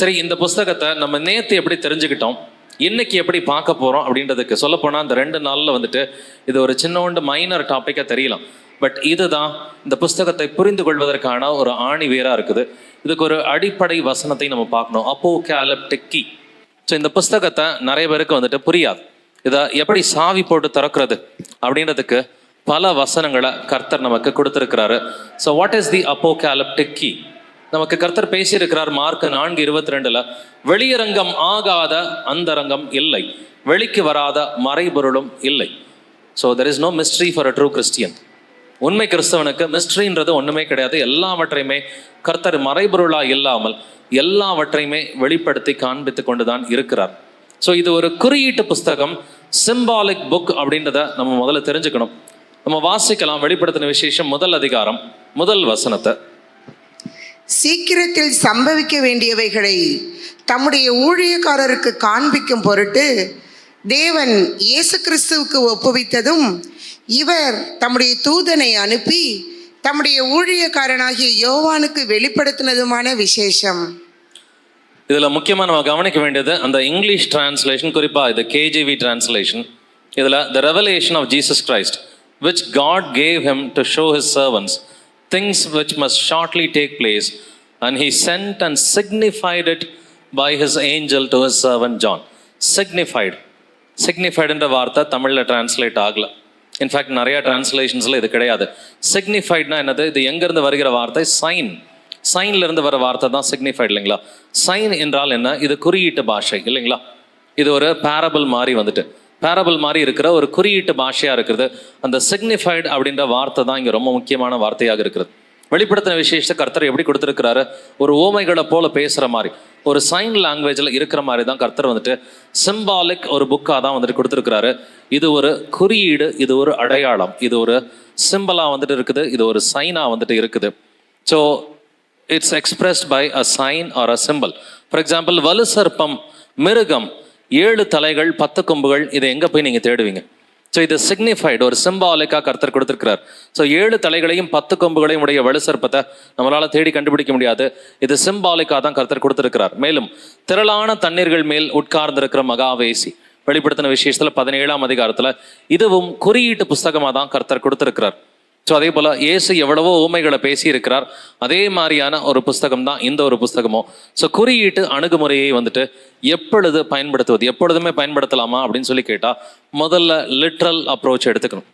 சரி இந்த புஸ்தகத்தை நம்ம நேற்று எப்படி தெரிஞ்சுக்கிட்டோம் இன்னைக்கு எப்படி பார்க்க போகிறோம் அப்படின்றதுக்கு சொல்லப்போனால் அந்த ரெண்டு நாளில் வந்துட்டு இது ஒரு சின்னோண்டு மைனர் டாப்பிக்காக தெரியலாம். பட் இதுதான் இந்த புஸ்தகத்தை புரிந்து கொள்வதற்கான ஒரு ஆணி வேரா இருக்குது. இதுக்கு ஒரு அடிப்படை வசனத்தை நம்ம பார்க்கணும். அப்போ கி ஸோ இந்த புஸ்தகத்தை நிறைய பேருக்கு வந்துட்டு புரியாது. இதை எப்படி சாவி போட்டு திறக்கிறது அப்படின்றதுக்கு பல வசனங்களை கர்த்தர் நமக்கு கொடுத்துருக்கிறாரு. ஸோ வாட் இஸ் தி அப்போ டெக்கி நமக்கு கர்த்தர் பேசியிருக்கிறார் மார்க் நான்கு இருபத்தி ரெண்டுல வெளியரங்கம் ஆகாத அந்தரங்கம் இல்லை வெளிக்கு வராத மறைபொருளும் இல்லை. So there is no mystery for a true Christian உண்மை கிறிஸ்தவனுக்கு மிஸ்ட்ரின்றது ஒன்றுமே கிடையாது. எல்லாவற்றையுமே கர்த்தர் மறைபொருளாக இல்லாமல் எல்லாவற்றையுமே வெளிப்படுத்தி காண்பித்து கொண்டுதான் இருக்கிறார். ஸோ இது ஒரு குறியீட்டு புஸ்தகம் சிம்பாலிக் புக் அப்படின்றத நம்ம முதல்ல தெரிஞ்சுக்கணும். நம்ம வாசிக்கலாம் வெளிப்படுத்தின விசேஷம் முதல் அதிகாரம் முதல் வசனத்தை. சீக்கிரத்தில் சம்பவிக்க வேண்டியவைகளை தம்முடைய ஊழியக்காரருக்கு காண்பிக்கும் பொருட்டு தேவன் இயேசு கிறிஸ்துவுக்கு ஒப்புவித்ததும் இவர் தம்முடைய தூதனை அனுப்பி தம்முடைய ஊழியக்காரனாகிய யோவானுக்கு வெளிப்படுத்தினதுமான விசேஷம். இதில் முக்கியமாக நம்ம கவனிக்க வேண்டியது அந்த இங்கிலீஷ் டிரான்ஸ்லேஷன் குறிப்பாக இது கேஜிவி டிரான்ஸ்லேஷன் இதில் the revelation of Jesus Christ which God gave him to show his servants things which must shortly take place and he sent and signified it by his angel to his servant John signified சிக்னிஃபைடுன்ற வார்த்தை தமிழில் translate ஆகல. In fact நிறைய டிரான்ஸ்லேஷன்ஸில் இது கிடையாது. சிக்னிஃபைட்னா என்னது? இது எங்கேருந்து வருகிற வார்த்தை? சைன் சைன்லேருந்து வர வார்த்தை தான் சிக்னிஃபைட் இல்லைங்களா? சைன் என்றால் என்ன? இது குறியீட்டு பாஷை இல்லைங்களா? இது ஒரு பேரபிள் மாதிரி வந்துட்டு. பேரபிள் மாதிரி இருக்கிற ஒரு குறியீட்டு பாஷையாக இருக்கிறது. அந்த சிக்னிஃபைடு அப்படின்ற வார்த்தை தான் இங்கே ரொம்ப முக்கியமான வார்த்தையாக இருக்கிறது. வெளிப்படுத்தின விசேஷத்தை கர்த்தர் எப்படி கொடுத்துருக்கிறாரு? ஒரு ஓமைகளை போல பேசுகிற மாதிரி ஒரு சைன் லாங்குவேஜில் இருக்கிற மாதிரி தான் கர்த்தர் வந்துட்டு சிம்பாலிக் ஒரு புக்காக தான் வந்துட்டு கொடுத்துருக்கிறாரு. இது ஒரு குறியீடு இது ஒரு அடையாளம் இது ஒரு சிம்பிளாக வந்துட்டு இருக்குது இது ஒரு சைனா வந்துட்டு இருக்குது. So it's expressed by a sign or a symbol for example வலு சர்ப்பம் மிருகம் ஏழு தலைகள் பத்து கொம்புகள் இதை எங்கே போய் நீங்கள் தேடுவீங்க? ஸோ இது சிக்னிஃபைடு ஒரு சிம்பாலிக்காக கர்த்தர் கொடுத்துருக்கிறார். ஸோ ஏழு தலைகளையும் பத்து கொம்புகளையும் உடைய வலுசற்பத்தை நம்மளால் தேடி கண்டுபிடிக்க முடியாது. இது சிம்பாலிக்காக தான் கர்த்தர் கொடுத்துருக்கிறார். மேலும் திரளான தண்ணீர்கள் மேல் உட்கார்ந்திருக்கிற மகாவேசி வெளிப்படுத்தின விசேஷத்தில் பதினேழாம் அதிகாரத்தில் இதுவும் குறியீட்டு புஸ்தகமாக தான் கர்த்தர் கொடுத்துருக்கிறார். ஸோ அதே போல் இயேசு எவ்வளவோ ஊமைகளை பேசியிருக்கிறார். அதே மாதிரியான ஒரு புஸ்தகம் தான் இந்த ஒரு புஸ்தகமும் ஸோ குறியீட்டு அணுகுமுறையை வந்துட்டு எப்பொழுது பயன்படுத்துவது எப்பொழுதுமே பயன்படுத்தலாமா அப்படின்னு சொல்லி கேட்டால் முதல்ல லிட்ரல் அப்ரோச் எடுத்துக்கணும்.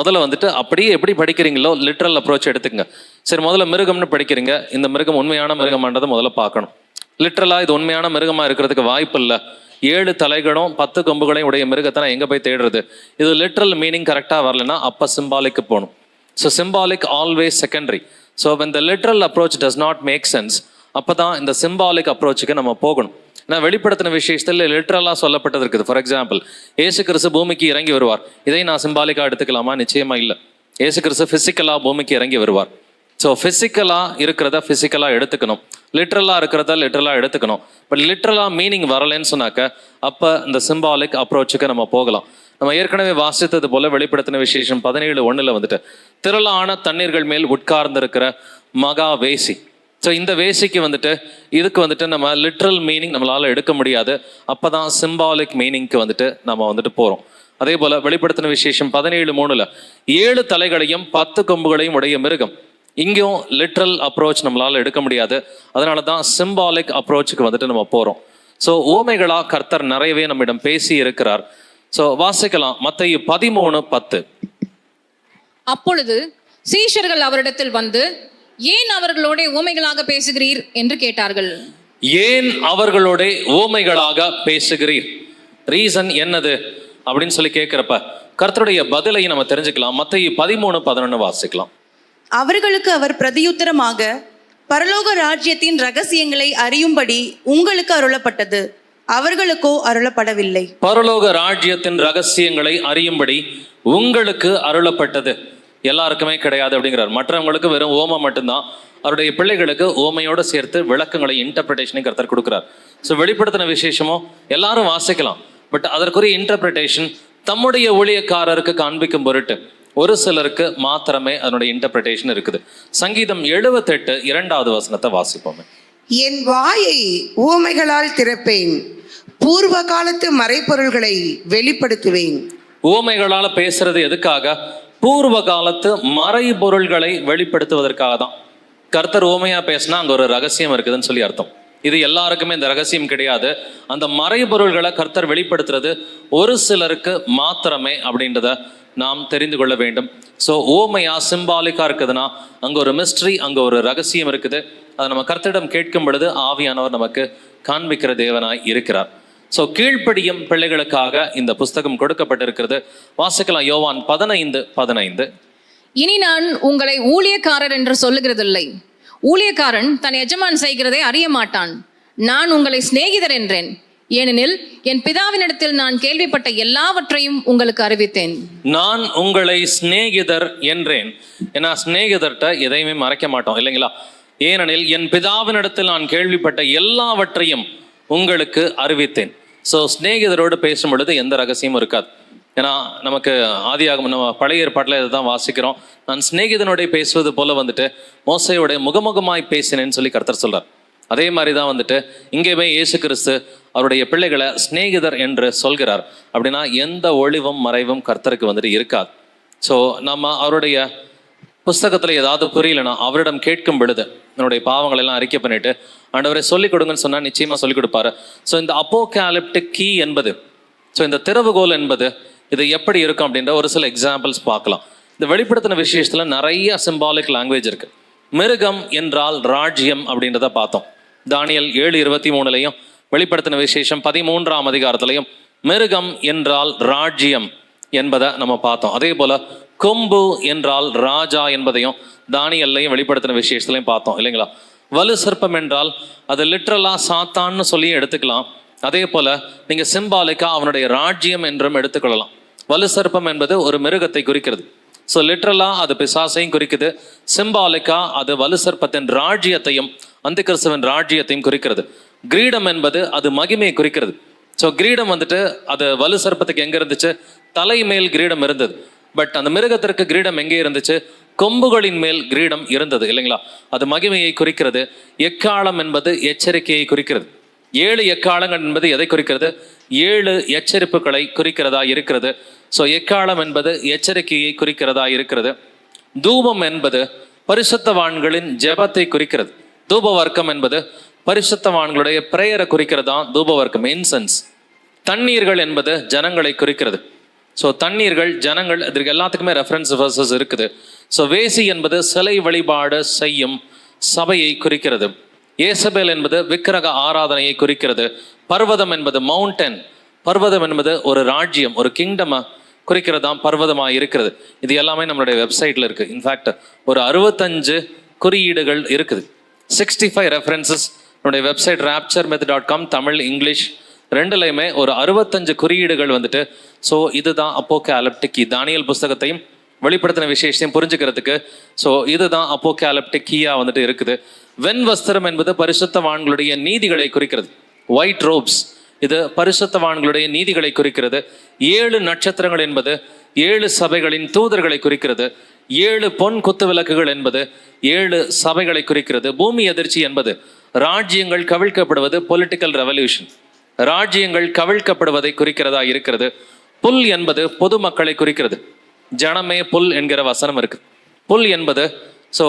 முதல்ல வந்துட்டு அப்படியே எப்படி படிக்கிறீங்களோ லிட்ரல் அப்ரோச் எடுத்துக்கங்க. சரி முதல்ல மிருகம்னு படிக்கிறீங்க. இந்த மிருகம் உண்மையான மிருகமானதை முதல்ல பார்க்கணும். லிட்ரலாக இது உண்மையான மிருகமாக இருக்கிறதுக்கு வாய்ப்பு இல்லை. ஏழு தலைகளும் பத்து கொம்புகளையும் உடைய மிருகத்தை நான் எங்கே போய் தேடுறது? இது லிட்ரல் மீனிங் கரெக்டாக வரலன்னா அப்போ சிம்பாலிக்கு போகணும். So symbolic always secondary so when the literal approach does not make sense அப்போ தான் இந்த சிம்பாலிக் அப்ரோச்சுக்கு நம்ம போகணும். நான் வெளிப்படுத்தின விஷயத்தில் லிட்ரலாக சொல்லப்பட்டது இருக்குது. ஃபார் எக்ஸாம்பிள் ஏசு கிறிஸ்து பூமிக்கு இறங்கி வருவார். இதை நான் சிம்பாலிக்காக எடுத்துக்கலாமா? நிச்சயமாக இல்லை. ஏசு கிறிஸ்து ஃபிசிக்கலாக பூமிக்கு இறங்கி வருவார். ஸோ ஃபிசிக்கலாக இருக்கிறத ஃபிசிக்கலாக எடுத்துக்கணும். லிட்ரலாக இருக்கிறத லிட்ரலாக எடுத்துக்கணும். பட் லிட்ரலாக மீனிங் வரலைன்னு சொன்னாக்க அப்போ இந்த சிம்பாலிக் அப்ரோச்சுக்கு நம்ம போகலாம். நம்ம ஏற்கனவே வாசித்தது போல வெளிப்படுத்தின விசேஷம் பதினேழு ஒன்றில் வந்துட்டு திரளான தண்ணீர்கள் மேல் உட்கார்ந்திருக்கிற மகா வேசி. ஸோ இந்த வேசிக்கு வந்துட்டு இதுக்கு வந்துட்டு நம்ம லிட்ரல் மீனிங் நம்மளால் எடுக்க முடியாது. அப்போ தான் சிம்பாலிக் மீனிங்க்கு வந்துட்டு நம்ம வந்துட்டு போகிறோம் அதே போல் வெளிப்படுத்தின விசேஷம் பதினேழு மூணில் ஏழு தலைகளையும் பத்து கொம்புகளையும் உடைய மிருகம். இங்கேயும் லிட்ரல் அப்ரோச் நம்மளால் எடுக்க முடியாது. அதனால தான் சிம்பாலிக் அப்ரோச்சுக்கு வந்துட்டு நம்ம போகிறோம் ஸோ ஓமைகளாக கர்த்தர் நிறையவே நம்மிடம் பேசி இருக்கிறார். ஸோ வாசிக்கலாம். மத்திய பதிமூணு பத்து. அப்பொழுது சீஷர்கள் அவரிடத்தில் வந்து ஏன் அவர்களோட ஊமைகளாக பேசுகிறீர்? என்று கேட்டார்கள். ஏன் அவர்களோட ஓமைகளாக பேசுகிறீர்? ரீசன் என்னது? அப்படின்னு சொல்லி கேட்கிறப்ப கர்த்தருடைய பதிலை நம்ம தெரிஞ்சுக்கலாம். மத்திய பதிமூணு பதினொன்று வாசிக்கலாம். அவர்களுக்கு அவர் பிரதியுத்தரமாக பரலோக ராஜ்யத்தின் ரகசியங்களை அறியும்படி உங்களுக்கு அருளப்பட்டது. அவர்களுக்கோ அருளப்படவில்லை. பரலோக ராஜ்யத்தின் ரகசியங்களை அறியும்படி உங்களுக்கு அருளப்பட்டது. எல்லாருக்குமே கிடையாது அப்படிங்கிறார். மற்றவங்களுக்கு வெறும் ஓமம் மட்டும்தான். அவருடைய பிள்ளைகளுக்கு ஓமையோட சேர்த்து விளக்கங்களை இன்டர்பிரிட்டேஷனை கருத்தர் கொடுக்கிறார். ஸோ வெளிப்படுத்தின விசேஷமோ எல்லாரும் வாசிக்கலாம். பட் அதற்குரிய இன்டர்பிரிட்டேஷன் தம்முடைய ஊழியக்காரருக்கு காண்பிக்கும் பொருட்டு ஒரு சிலருக்கு மாத்திரமே அதனுடைய இன்டர்பிரிட்டேஷன் இருக்குது. சங்கீதம் எழுபத்தெட்டு இரண்டாவது வசனத்தை வாசிப்போமே. என் வாயை ஊமைகளால் திறப்பேன். பூர்வ காலத்து மறைப்பொருள்களை வெளிப்படுத்துவேன். உவமைகளால பேசுறது எதுக்காக? பூர்வ காலத்து மறைபொருள்களை வெளிப்படுத்துவதற்காக தான். கர்த்தர் உவமையா பேசினா அங்க ஒரு ரகசியம் இருக்குதுன்னு சொல்லி அர்த்தம். இது எல்லாருக்குமே இந்த ரகசியம் கிடையாது. அந்த மறைபொருள்களை கர்த்தர் வெளிப்படுத்துறது ஒரு சிலருக்கு மாத்திரமே அப்படின்றத நாம் தெரிந்து கொள்ள வேண்டும். ஸோ ஓமையா சிம்பாலிக்கா இருக்குதுன்னா அங்க ஒரு மிஸ்ட்ரி அங்க ஒரு ரகசியம் இருக்குது. அதை நம்ம கர்த்தரிடம் கேட்கும் பொழுது ஆவியானவர் நமக்கு காண்பிக்கிற தேவனாய் இருக்கிறார். ஸோ கீழ்ப்படியும் பிள்ளைகளுக்காக இந்த புஸ்தகம் கொடுக்கப்பட்டிருக்கிறது. வாசிக்கலாம் யோவான் பதினைந்து பதினைந்து. இனி நான் உங்களை ஊழியக்காரர் என்று சொல்லுகிறதில்லை. ஊழியக்காரன் தன் எஜமான் செய்கிறதை அறிய மாட்டான். நான் உங்களை சிநேகிதர் என்றேன். ஏனெனில் என் பிதாவினிடத்தில் நான் கேள்விப்பட்ட எல்லாவற்றையும் உங்களுக்கு அறிவித்தேன். நான் உங்களை சிநேகிதர் என்றேன். ஏன்னா சிநேகிதர்கிட்ட எதையுமே மறைக்க மாட்டோம் இல்லைங்களா? ஏனெனில் என் பிதாவினிடத்தில் நான் கேள்விப்பட்ட எல்லாவற்றையும் உங்களுக்கு அறிவித்தேன். ஸோ ஸ்நேகிதரோடு பேசும் பொழுது எந்த ரகசியமும் இருக்காது. ஏன்னா நமக்கு ஆதியாகும் நம்ம பழைய ஏற்பாட்டில் இதை தான் வாசிக்கிறோம். நான் சிநேகிதனுடைய பேசுவது போல வந்துட்டு மோசையோடைய முகமுகமாய் பேசினேன்னு சொல்லி கர்த்தர் சொல்கிறார் அதே மாதிரி தான் வந்துட்டு இங்கேயுமே இயேசு கிறிஸ்து அவருடைய பிள்ளைகளை சிநேகிதர் என்று சொல்கிறார். அப்படின்னா எந்த ஒளிவும் மறைவும் கர்த்தருக்கு வந்துட்டு இருக்காது. ஸோ நம்ம அவருடைய புஸ்தகத்தில் ஏதாவது புரியலன்னா அவரிடம் கேட்கும் பொழுது என்னுடைய பாவங்கள் எல்லாம் அறிக்கை பண்ணிட்டு ஆண்டவரை சொல்லிக் கொடுங்கன்னு சொன்னால் நிச்சயமாக சொல்லிக் கொடுப்பாரு. ஸோ இந்த அப்போகாலிப்டிக் கீ என்பது ஸோ இந்த திறவுகோல் என்பது இது எப்படி இருக்கும் அப்படின்ற ஒரு சில எக்ஸாம்பிள்ஸ் பார்க்கலாம். இந்த வெளிப்படுத்தின விசேஷத்துல நிறைய சிம்பாலிக் லாங்குவேஜ் இருக்கு. மிருகம் என்றால் ராஜ்யம் அப்படின்றத பார்த்தோம். தானியல் ஏழு இருபத்தி மூணுலையும் வெளிப்படுத்தின விசேஷம் பதிமூன்றாம் அதிகாரத்திலையும் மிருகம் என்றால் ராஜ்யம் என்பதை நம்ம பார்த்தோம். அதே போல கொம்பு என்றால் ராஜா என்பதையும் தானியல்லையும் வெளிப்படுத்தின விசேஷத்துலையும் பார்த்தோம் இல்லைங்களா? வலு சிற்பம் என்றால் அது லிட்ரலா சாத்தான்னு சொல்லியும் எடுத்துக்கலாம். அதே போல் நீங்கள் சிம்பாலிக்காக அவனுடைய ராஜ்யம் என்றும் எடுத்துக்கொள்ளலாம். வலு சர்ப்பம் என்பது ஒரு மிருகத்தை குறிக்கிறது. ஸோ லிட்ரலா அது பிசாசையும் குறிக்குது. சிம்பாலிக்காக அது வலு சர்ப்பத்தின் ராஜ்யத்தையும் அந்த கிறிஸ்துவின் ராஜ்யத்தையும் குறிக்கிறது. கிரீடம் என்பது அது மகிமையை குறிக்கிறது. ஸோ கிரீடம் வந்துட்டு அது வலு சர்ப்பத்துக்கு எங்கே இருந்துச்சு? தலைமேல் கிரீடம் இருந்தது. பட் அந்த மிருகத்திற்கு கிரீடம் எங்கே இருந்துச்சு? கொம்புகளின் மேல் கிரீடம் இருந்தது இல்லைங்களா? அது மகிமையை குறிக்கிறது. எக்காலம் என்பது எச்சரிக்கையை குறிக்கிறது. ஏழு எக்காலங்கள் என்பது எதை குறிக்கிறது? ஏழு எச்சரிப்புகளை குறிக்கிறதா இருக்கிறது. ஸோ எக்காலம் என்பது எச்சரிக்கையை குறிக்கிறதா இருக்கிறது. தூபம் என்பது பரிசுத்தவான்களின் ஜெபத்தை குறிக்கிறது. தூப வர்க்கம் என்பது பரிசுத்தவான்களுடைய பிரேயரை குறிக்கிறதா? தூப வர்க்கம் இன்சென்ஸ் தண்ணீர்கள் என்பது ஜனங்களை குறிக்கிறது. ஸோ தண்ணீர்கள் ஜனங்கள் இதற்கு எல்லாத்துக்குமே ரெஃபரன்ஸ் வர்சஸ் இருக்குது. ஸோ வேசி என்பது சிலை வழிபாடு செய்யும் சபையை குறிக்கிறது. ஏசபேல் என்பது விக்கிரக ஆராதனையை குறிக்கிறது. பர்வதம் என்பது மவுண்டன் பர்வதம் என்பது ஒரு ராஜ்யம் ஒரு கிங்டமை தான் பர்வதமாக இருக்கிறது. இது எல்லாமே நம்மளுடைய வெப்சைட்டில் இருக்கு. இன்ஃபேக்ட் ஒரு அறுபத்தஞ்சு குறியீடுகள் இருக்குது. சிக்ஸ்டி ஃபைவ் ரெஃபரன்சஸ் நம்முடைய website rapture meth dot com Tamil English ரெண்டுலையுமே ஒரு அறுபத்தஞ்சு குறியீடுகள் வந்துட்டு ஸோ இதுதான் அப்போகேலப்டிக் தானியல் புஸ்தகத்தையும் வெளிப்படுத்தின விசேஷத்தையும் புரிஞ்சுக்கிறதுக்கு ஸோ இதுதான் அப்போகேலப்டிக் கீயா வந்துட்டு இருக்குது. வெண் வஸ்திரம் என்பது பரிசுத்தவான்களுடைய நீதிகளை குறிக்கிறது. ஒயிட் ரோப்ஸ் இது பரிசுத்தவான்களுடைய நீதிகளை குறிக்கிறது. ஏழு நட்சத்திரங்கள் என்பது ஏழு சபைகளின் தூதர்களை குறிக்கிறது. ஏழு பொன் குத்து விளக்குகள் என்பது ஏழு சபைகளை குறிக்கிறது. பூமி எதிர்ச்சி என்பது ராஜ்யங்கள் கவிழ்க்கப்படுவது பொலிட்டிக்கல் ரெவல்யூஷன் ராஜ்யங்கள் கவிழ்க்கப்படுவதை குறிக்கிறதா இருக்கிறது. புல் என்பது பொதுமக்களை குறிக்கிறது. ஜனமே புல் என்கிற வசனம் இருக்கு. புல் என்பது so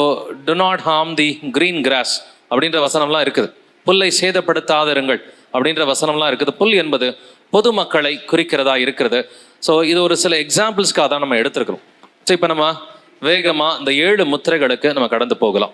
do not harm the green grass அப்படின்ற வசனம்லாம் இருக்குது. புல்லை சேதப்படுத்தாதிருங்கள் அப்படின்ற வசனம்லாம் இருக்குது. புல் என்பது பொதுமக்களை குறிக்கிறதா இருக்கிறது. ஸோ இது ஒரு சில எக்ஸாம்பிள்ஸ்க்காக தான் நம்ம எடுத்துருக்கிறோம். ஸோ இப்போ நம்ம வேகமாக இந்த ஏழு முத்திரைகளுக்கு நம்ம கடந்து போகலாம்.